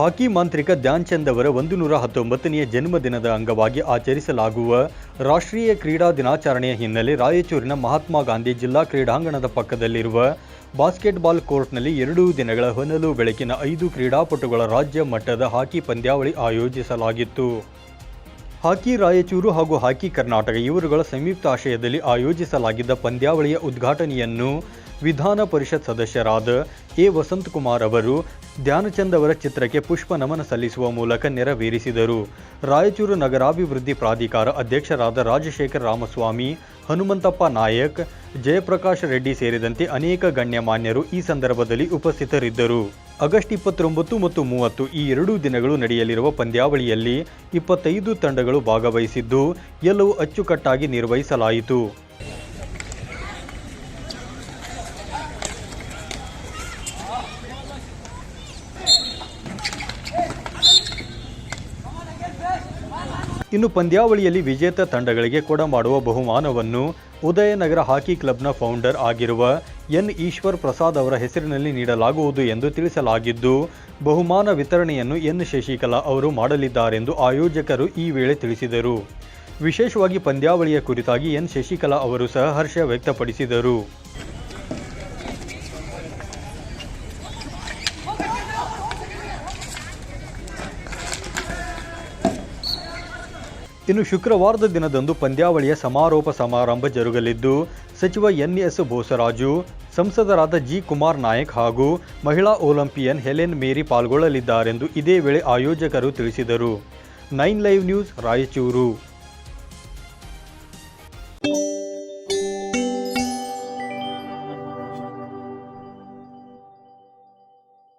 ಹಾಕಿ ಮಾಂತ್ರಿಕ ಧ್ಯಾನ್ ಚಂದ್ ಅವರ ಒಂದು ನೂರ ಹತ್ತೊಂಬತ್ತನೆಯ ಜನ್ಮದಿನದ ಅಂಗವಾಗಿ ಆಚರಿಸಲಾಗುವ ರಾಷ್ಟ್ರೀಯ ಕ್ರೀಡಾ ದಿನಾಚರಣೆಯ ಹಿನ್ನೆಲೆ ರಾಯಚೂರಿನ ಮಹಾತ್ಮ ಗಾಂಧಿ ಜಿಲ್ಲಾ ಕ್ರೀಡಾಂಗಣದ ಪಕ್ಕದಲ್ಲಿರುವ ಬಾಸ್ಕೆಟ್ಬಾಲ್ ಕೋರ್ಟ್ನಲ್ಲಿ ಎರಡೂ ದಿನಗಳ ಹೊನಲು ಬೆಳಕಿನ ಐದು ಕ್ರೀಡಾಪಟುಗಳ ರಾಜ್ಯ ಮಟ್ಟದ ಹಾಕಿ ಪಂದ್ಯಾವಳಿ ಆಯೋಜಿಸಲಾಗಿತ್ತು. ಹಾಕಿ ರಾಯಚೂರು ಹಾಗೂ ಹಾಕಿ ಕರ್ನಾಟಕ ಇವರುಗಳ ಸಂಯುಕ್ತ ಆಶಯದಲ್ಲಿ ಆಯೋಜಿಸಲಾಗಿದ್ದ ಪಂದ್ಯಾವಳಿಯ ಉದ್ಘಾಟನೆಯನ್ನು ವಿಧಾನ ಪರಿಷತ್ ಸದಸ್ಯರಾದ ಎ ವಸಂತಕುಮಾರ್ ಅವರು ಧ್ಯಾನಚಂದ್ ಅವರ ಚಿತ್ರಕ್ಕೆ ಪುಷ್ಪ ನಮನ ಸಲ್ಲಿಸುವ ಮೂಲಕ ನೆರವೇರಿಸಿದರು. ರಾಯಚೂರು ನಗರಾಭಿವೃದ್ಧಿ ಪ್ರಾಧಿಕಾರ ಅಧ್ಯಕ್ಷರಾದ ರಾಜಶೇಖರ್ ರಾಮಸ್ವಾಮಿ, ಹನುಮಂತಪ್ಪ ನಾಯಕ್, ಜಯಪ್ರಕಾಶ್ ರೆಡ್ಡಿ ಸೇರಿದಂತೆ ಅನೇಕ ಗಣ್ಯಮಾನ್ಯರು ಈ ಸಂದರ್ಭದಲ್ಲಿ ಉಪಸ್ಥಿತರಿದ್ದರು. ಆಗಸ್ಟ್ ಇಪ್ಪತ್ತೊಂಬತ್ತು ಮತ್ತು ಮೂವತ್ತು ಈ ಎರಡೂ ದಿನಗಳು ನಡೆಯಲಿರುವ ಪಂದ್ಯಾವಳಿಯಲ್ಲಿ ಇಪ್ಪತ್ತೈದು ತಂಡಗಳು ಭಾಗವಹಿಸಿದ್ದು, ಎಲ್ಲವೂ ಅಚ್ಚುಕಟ್ಟಾಗಿ ನಿರ್ವಹಿಸಲಾಯಿತು. ಇನ್ನು ಪಂದ್ಯಾವಳಿಯಲ್ಲಿ ವಿಜೇತ ತಂಡಗಳಿಗೆ ಕೊಡಮಾಡುವ ಬಹುಮಾನವನ್ನು ಉದಯನಗರ ಹಾಕಿ ಕ್ಲಬ್ನ ಫೌಂಡರ್ ಆಗಿರುವ ಎನ್ ಈಶ್ವರ್ ಪ್ರಸಾದ್ ಅವರ ಹೆಸರಿನಲ್ಲಿ ನೀಡಲಾಗುವುದು ಎಂದು ತಿಳಿಸಲಾಗಿದ್ದು, ಬಹುಮಾನ ವಿತರಣೆಯನ್ನು ಎನ್ ಶಶಿಕಲಾ ಅವರು ಮಾಡಲಿದ್ದಾರೆಂದು ಆಯೋಜಕರು ಈ ವೇಳೆ ತಿಳಿಸಿದರು. ವಿಶೇಷವಾಗಿ ಪಂದ್ಯಾವಳಿಯ ಕುರಿತಾಗಿ ಎನ್ ಶಶಿಕಲಾ ಅವರು ಸಹ ಹರ್ಷ ವ್ಯಕ್ತಪಡಿಸಿದರು. ಇನ್ನು ಶುಕ್ರವಾರದ ದಿನದಂದು ಪಂದ್ಯಾವಳಿಯ ಸಮಾರೋಪ ಸಮಾರಂಭ ಜರುಗಲಿದ್ದು, ಸಚಿವ ಎನ್ಎಸ್ ಬೋಸರಾಜು, ಸಂಸದರಾದ ಜಿ ಕುಮಾರ್ ನಾಯಕ್ ಹಾಗೂ ಮಹಿಳಾ ಒಲಿಂಪಿಯನ್ ಹೆಲೆನ್ ಮೇರಿ ಪಾಲ್ಗೊಳ್ಳಲಿದ್ದಾರೆಂದು ಇದೇ ವೇಳೆ ಆಯೋಜಕರು ತಿಳಿಸಿದರು. Nine live news Raichur.